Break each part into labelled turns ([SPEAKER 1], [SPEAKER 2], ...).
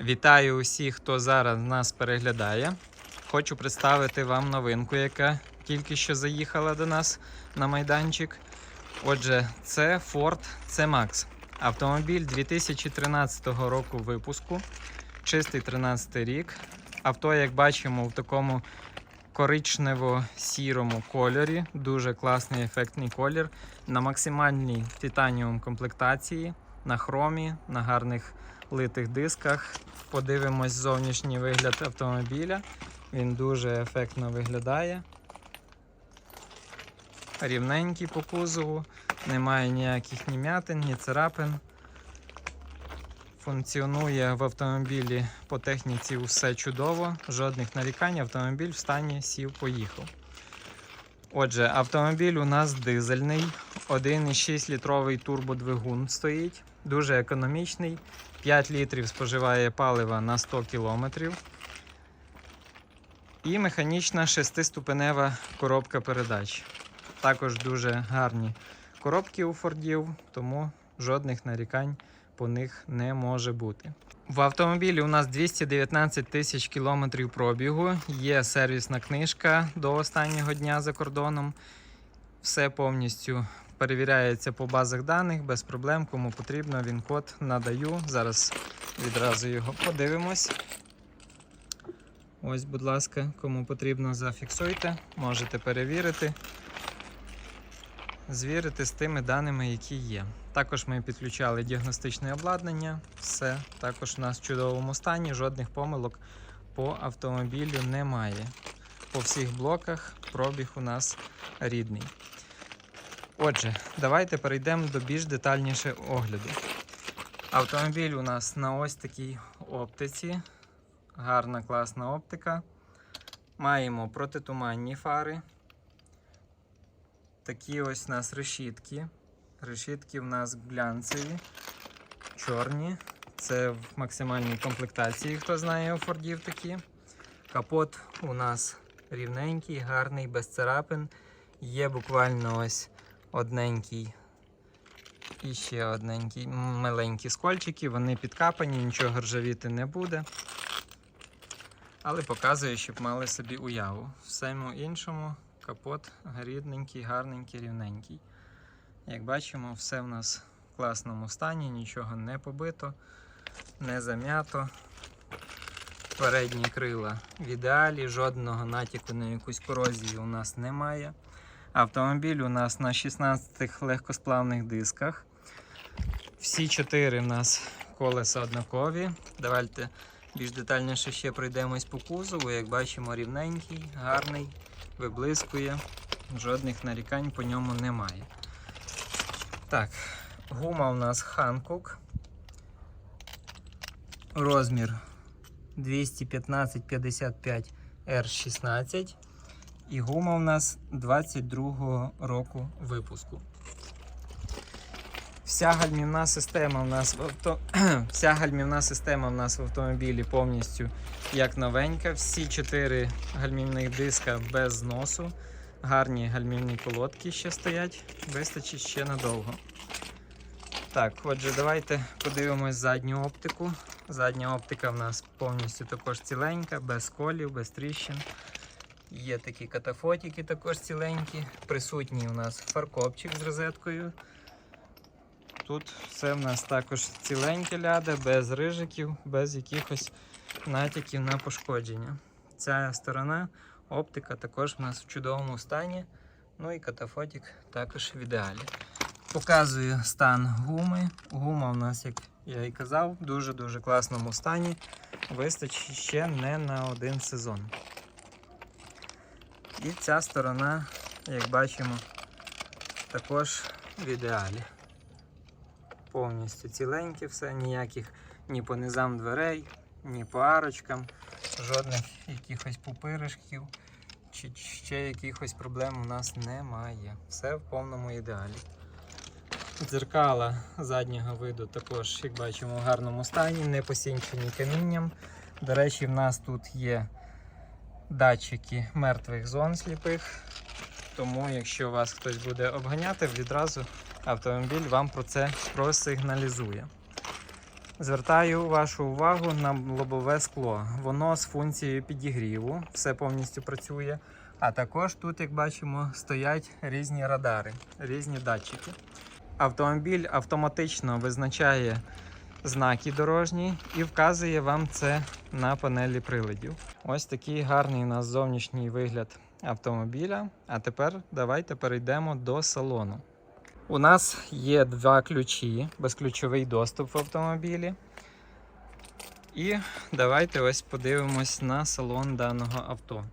[SPEAKER 1] Вітаю усіх, хто зараз нас переглядає. Хочу представити вам новинку, яка тільки що заїхала до нас на майданчик. Отже, це Ford C-Max. Автомобіль 2013 року випуску, чистий 13 рік. Авто, як бачимо, в такому коричнево-сірому кольорі. Дуже класний ефектний колір. На максимальній титаніум комплектації, на хромі, на гарних литих дисках. Подивимось зовнішній вигляд автомобіля. Він дуже ефектно виглядає. Рівненький по кузову, немає ніяких ні м'ятин, ні царапин. Функціонує в автомобілі по техніці все чудово, жодних нарікань, автомобіль в стані сів, поїхав. Отже, автомобіль у нас дизельний, 1,6 літровий турбодвигун стоїть, дуже економічний, 5 літрів споживає палива на 100 кілометрів. І механічна 6-ступенева коробка передач. Також дуже гарні коробки у Фордів, тому жодних нарікань по них не може бути. В автомобілі у нас 219 тисяч кілометрів пробігу, є сервісна книжка до останнього дня за кордоном. Все повністю перевіряється по базах даних без проблем. Кому потрібно, він код надаю. Зараз відразу його подивимось. Ось, будь ласка, кому потрібно, зафіксуйте, можете перевірити, звірити з тими даними, які є. Також ми підключали діагностичне обладнання, все також у нас в чудовому стані, жодних помилок по автомобілю немає. По всіх блоках пробіг у нас рідний. Отже, давайте перейдемо до більш детальніше огляду. Автомобіль у нас на ось такій оптиці. Гарна класна оптика. Маємо протитуманні фари. Такі ось у нас решітки. Решітки в нас глянцеві, чорні. Це в максимальній комплектації, хто знає у Фордів такі. Капот у нас рівненький, гарний, без царапин. Є буквально ось одненький і ще одненький, м, маленькі скольчики, вони підкапані, нічого ржавіти не буде. Але показує, щоб мали собі уяву. Всему іншому капот рідненький, гарненький, рівненький. Як бачимо, все в нас в класному стані, нічого не побито, не зам'ято. Передні крила в ідеалі, жодного натяку на якусь корозію у нас немає. Автомобіль у нас на 16 легкосплавних дисках. Всі чотири в нас колеса однакові. Давайте більш детальніше ще пройдемось по кузову. Як бачимо, рівненький, гарний, виблискує. Жодних нарікань по ньому немає. Так, гума у нас Hankook. Розмір 215-55 R16. І гума у нас 22 року випуску. Вся гальмівна система в нас в авто... Вся гальмівна система в нас в автомобілі повністю як новенька. Всі чотири гальмівних диска без зносу. Гарні гальмівні колодки ще стоять, вистачить ще надовго. Так, отже, давайте подивимось задню оптику. Задня оптика в нас повністю також ціленька, без колів, без тріщин. Є такі катафотики також ціленькі. Присутній у нас фаркопчик з розеткою. Тут все в нас також ціленьке ляде, без рижиків, без якихось натяків на пошкодження. Ця сторона оптика також в нас в чудовому стані. Ну і катафотик також в ідеалі. Показую стан гуми. Гума у нас, як я і казав, в дуже-дуже класному стані. Вистачить ще не на один сезон. І ця сторона, як бачимо, також в ідеалі. Повністю ціленьке все, ніяких ні по низам дверей, ні по арочкам, жодних якихось пупиришків чи ще якихось проблем у нас немає. Все в повному ідеалі. Дзеркала заднього виду також, як бачимо, в гарному стані, не посінчені камінням. До речі, в нас тут є датчики мертвих зон сліпих. Тому, якщо вас хтось буде обганяти, відразу автомобіль вам про це просигналізує. Звертаю вашу увагу на лобове скло. Воно з функцією підігріву, все повністю працює. А також тут, як бачимо, стоять різні радари, різні датчики. Автомобіль автоматично визначає знаки дорожні і вказує вам це на панелі приладів. Ось такий гарний у нас зовнішній вигляд автомобіля. А тепер давайте перейдемо до салону. У нас є два ключі, безключовий доступ в автомобілі. І давайте ось подивимось на салон даного авто.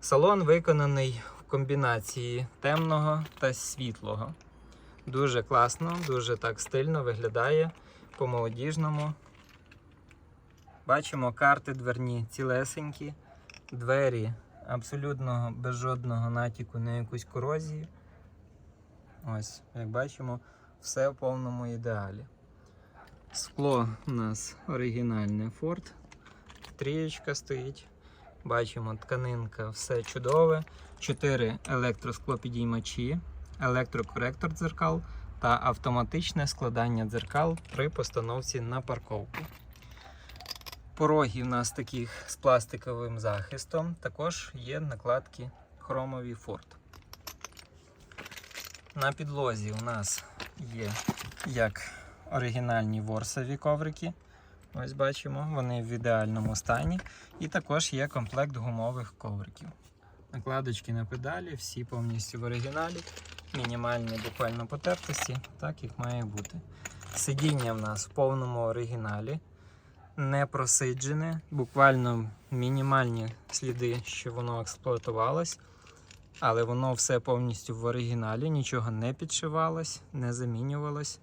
[SPEAKER 1] Салон виконаний в комбінації темного та світлого. Дуже класно, дуже так стильно виглядає по-молодіжному. Бачимо карти дверні цілесенькі, двері абсолютно без жодного натяку на якусь корозію. Ось, як бачимо, все в повному ідеалі. Скло у нас оригінальне Ford. Трієчка стоїть. Бачимо, тканинка, все чудове. 4 електросклопідіймачі, електрокоректор дзеркал та автоматичне складання дзеркал при постановці на парковку. Пороги у нас таких з пластиковим захистом. Також є накладки хромові Ford. На підлозі у нас є як оригінальні ворсові коврики. Ось бачимо, вони в ідеальному стані. І також є комплект гумових ковриків. Накладочки на педалі, всі повністю в оригіналі. Мінімальні буквально потертості, так як має бути. Сидіння в нас в повному оригіналі, не просиджене, буквально мінімальні сліди, що воно експлуатувалось. Але воно все повністю в оригіналі, нічого не підшивалось, не замінювалось.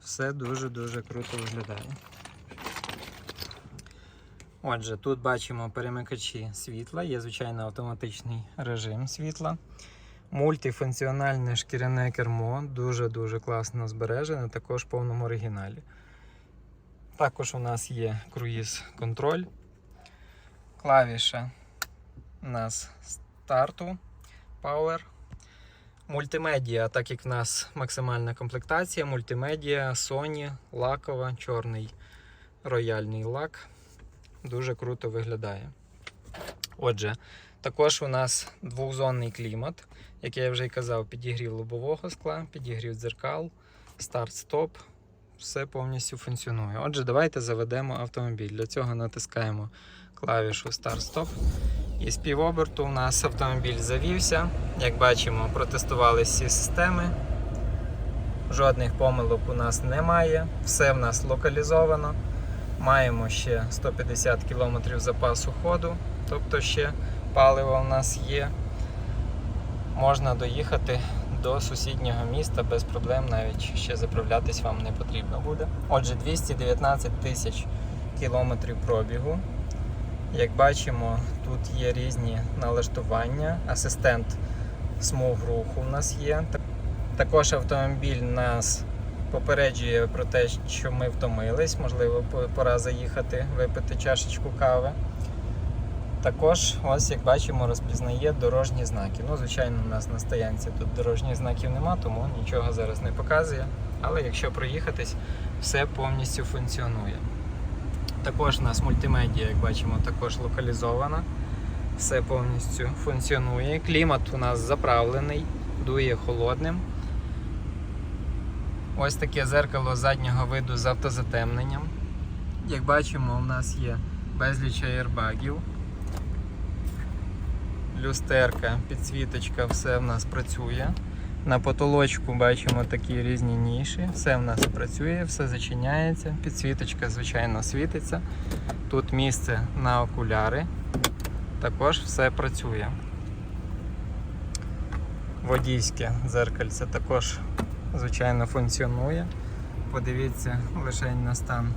[SPEAKER 1] Все дуже-дуже круто виглядає. Отже, тут бачимо перемикачі світла, є звичайно автоматичний режим світла. Мультифункціональне шкіряне кермо, дуже-дуже класно збережене, також в повному оригіналі. Також у нас є круїз-контроль. Клавіша у нас старту. Power. Мультимедіа, так як в нас максимальна комплектація, мультимедіа, Sony, лакова, чорний рояльний лак. Дуже круто виглядає. Отже, також у нас двохзонний клімат, як я вже й казав, підігрів лобового скла, підігрів дзеркал, старт-стоп. Все повністю функціонує. Отже, давайте заведемо автомобіль. Для цього натискаємо клавішу старт-стоп. І з півоберту у нас автомобіль завівся. Як бачимо, протестували всі системи. Жодних помилок у нас немає. Все в нас локалізовано. Маємо ще 150 км запасу ходу, тобто ще паливо у нас є. Можна доїхати до сусіднього міста без проблем, навіть ще заправлятись вам не потрібно буде. Отже, 219 тисяч кілометрів пробігу. Як бачимо, тут є різні налаштування, асистент смуг руху у нас є. Також автомобіль нас попереджує про те, що ми втомились, можливо, пора заїхати, випити чашечку кави. Також, ось як бачимо, розпізнає дорожні знаки. Ну, звичайно, у нас на стоянці тут дорожніх знаків нема, тому нічого зараз не показує. Але якщо проїхатись, все повністю функціонує. Також у нас мультимедіа, як бачимо, також локалізована. Все повністю функціонує. Клімат у нас заправлений, дує холодним. Ось таке зеркало заднього виду з автозатемненням. Як бачимо, у нас є безліч аєрбагів. Люстерка, підсвіточка, все в нас працює. На потолочку бачимо такі різні ніші, все в нас працює, все зачиняється, підсвіточка, звичайно, світиться. Тут місце на окуляри, також все працює. Водійське дзеркальце також, звичайно, функціонує. Подивіться лише на стан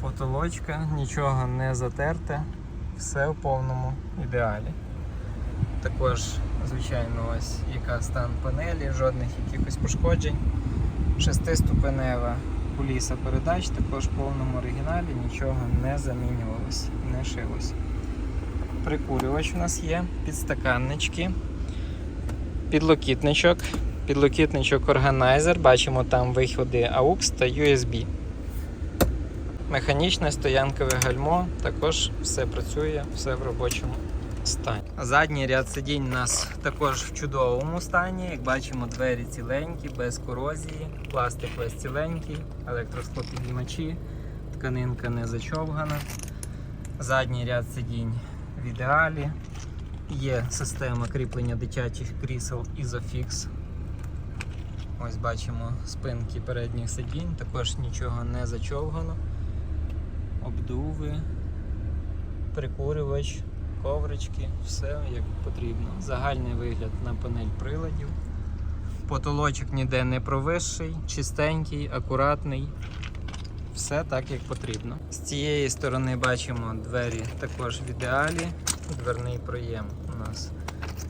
[SPEAKER 1] потолочка, нічого не затерте, все в повному ідеалі. Також, звичайно, ось яка стан панелі, жодних якихось пошкоджень. Шестиступенева куліса передач, також в повному оригіналі нічого не замінювалось, не шилось. Прикурювач у нас є, підстаканнички, підлокітничок, підлокітничок органайзер, бачимо там виходи AUX та USB. Механічне стоянкове гальмо, також все працює, все в робочому стані. Задній ряд сидінь у нас також в чудовому стані. Як бачимо, двері ціленькі, без корозії, пластик весь ціленький, електросклопідіймачі, тканинка не зачовгана. Задній ряд сидінь в ідеалі. Є система кріплення дитячих крісел Isofix. Ось бачимо спинки передніх сидінь, також нічого не зачовгано. Обдуви, прикурювач, коврички, все як потрібно. Загальний вигляд на панель приладів. Потолочок ніде не провисший, чистенький, акуратний. Все так, як потрібно. З цієї сторони бачимо двері також в ідеалі. Дверний проєм у нас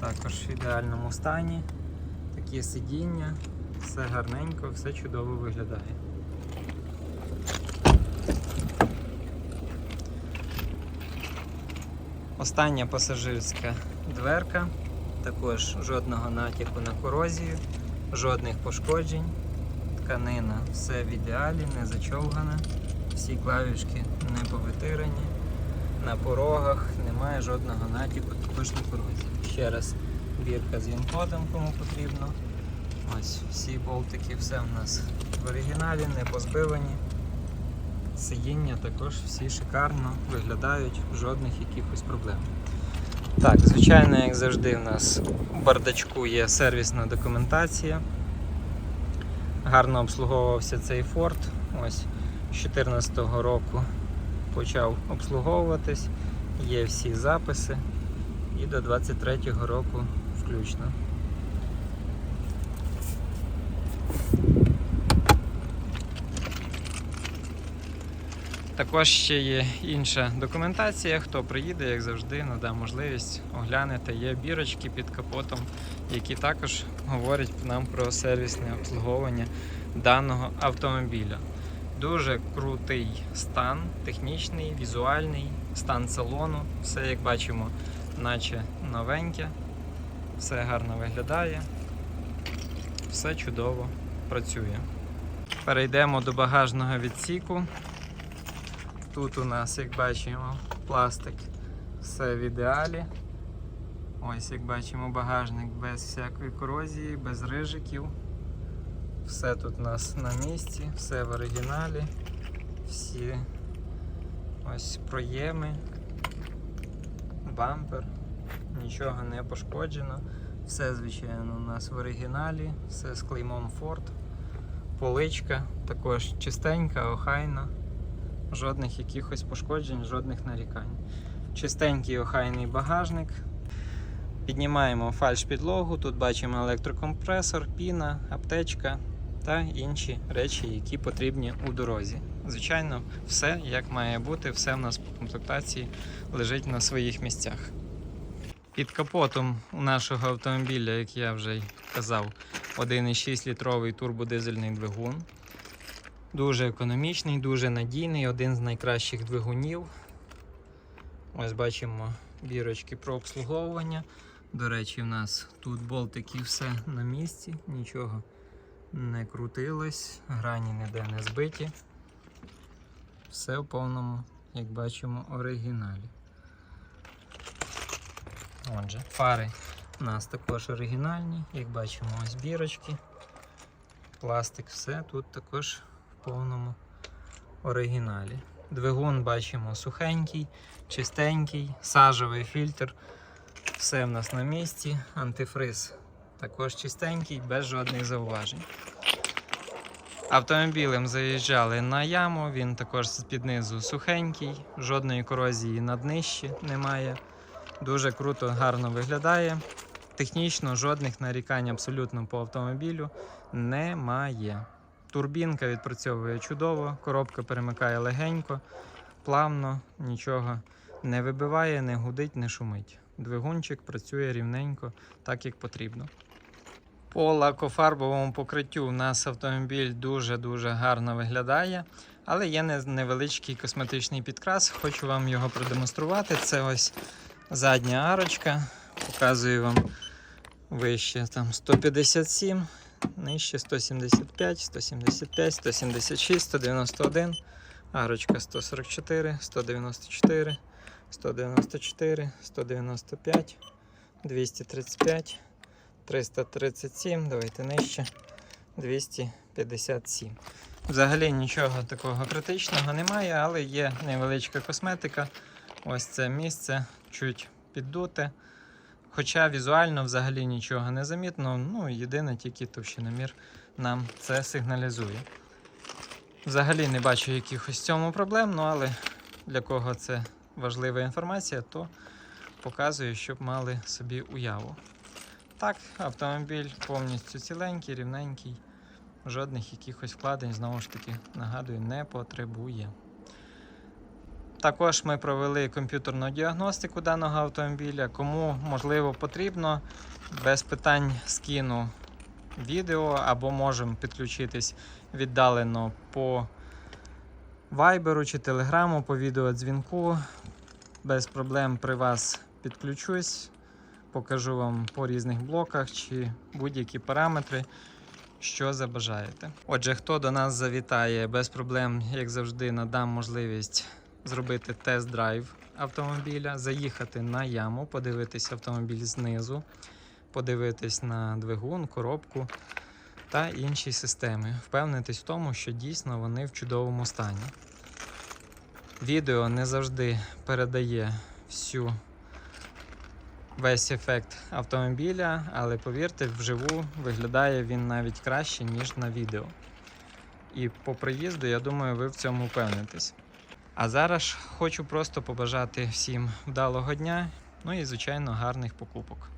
[SPEAKER 1] також в ідеальному стані. Такі сидіння, все гарненько, все чудово виглядає. Остання пасажирська дверка. Також жодного натяку на корозію, жодних пошкоджень. Тканина все в ідеалі, не зачовгана. Всі клавішки не повитирані. На порогах немає жодного натяку, також на корозію. Ще раз бірка з він-кодом, кому потрібно. Ось всі болтики, все в нас в оригіналі, не позбивані. Сидіння також всі шикарно виглядають, жодних якихось проблем. Так, звичайно, як завжди, в нас у бардачку є сервісна документація. Гарно обслуговувався цей Ford. Ось з 2014 року почав обслуговуватись. Є всі записи і до 23 року включно. Також ще є інша документація. Хто приїде, як завжди, надам можливість оглянути. Є бірочки під капотом, які також говорять нам про сервісне обслуговування даного автомобіля. Дуже крутий стан, технічний, візуальний, стан салону. Все, як бачимо, наче новеньке, все гарно виглядає, все чудово працює. Перейдемо до багажного відсіку. Тут у нас, як бачимо, пластик все в ідеалі. Ось, як бачимо, багажник без всякої корозії, без рижиків. Все тут у нас на місці, все в оригіналі. Всі ось проєми, бампер, нічого не пошкоджено. Все, звичайно, у нас в оригіналі, все з клеймом Ford. Поличка також чистенька, охайна. Жодних якихось пошкоджень, жодних нарікань. Чистенький охайний багажник. Піднімаємо фальш підлогу. Тут бачимо електрокомпресор, піна, аптечка та інші речі, які потрібні у дорозі. Звичайно, все як має бути, все в нас по комплектації лежить на своїх місцях. Під капотом у нашого автомобіля, як я вже й казав, 1,6 літровий турбодизельний двигун. Дуже економічний, дуже надійний, один з найкращих двигунів. Ось бачимо бірочки про обслуговування. До речі, в нас тут болтики все на місці, нічого не крутилось, грані ніде не збиті. Все в повному, як бачимо, оригіналі. Отже, фари у нас також оригінальні, як бачимо, ось бірочки. Пластик, все тут також повному оригіналі. Двигун бачимо сухенький, чистенький, сажовий фільтр. Все в нас на місці. Антифриз також чистенький, без жодних зауважень. Автомобілем заїжджали на яму, він також з-під низу сухенький, жодної корозії на днищі немає. Дуже круто, гарно виглядає. Технічно жодних нарікань абсолютно по автомобілю немає. Турбінка відпрацьовує чудово, коробка перемикає легенько, плавно, нічого не вибиває, не гудить, не шумить. Двигунчик працює рівненько, так як потрібно. По лакофарбовому покриттю у нас автомобіль дуже-дуже гарно виглядає, але є невеличкий косметичний підкрас. Хочу вам його продемонструвати. Це ось задня арочка. Показую вам вище там 157, нижче 175, 175, 176, 191. Арочка 144, 194, 194, 195, 235, 337, давайте нижче, 257. Взагалі нічого такого критичного немає, але є невеличка косметика. Ось це місце чуть піддуте. Хоча візуально взагалі нічого не замітно. Ну, єдине тільки товщиномір нам це сигналізує. Взагалі не бачу якихось цьому проблем, ну але для кого це важлива інформація, то показую, щоб мали собі уяву. Так, автомобіль повністю ціленький, рівненький, жодних якихось вкладень, знову ж таки, нагадую, не потребує. Також ми провели комп'ютерну діагностику даного автомобіля. Кому можливо потрібно, без питань скину відео або можемо підключитись віддалено по вайберу чи телеграму, по відеодзвінку. Без проблем при вас підключусь, покажу вам по різних блоках чи будь-які параметри, що забажаєте. Отже, хто до нас завітає, без проблем, як завжди, надам можливість зробити тест-драйв автомобіля, заїхати на яму, подивитись автомобіль знизу, подивитись на двигун, коробку та інші системи. Впевнитись в тому, що дійсно вони в чудовому стані. Відео не завжди передає всю весь ефект автомобіля, але повірте, вживу виглядає він навіть краще, ніж на відео. І по приїзду, я думаю, ви в цьому впевнитесь. А зараз хочу просто побажати всім вдалого дня, ну і, звичайно, гарних покупок.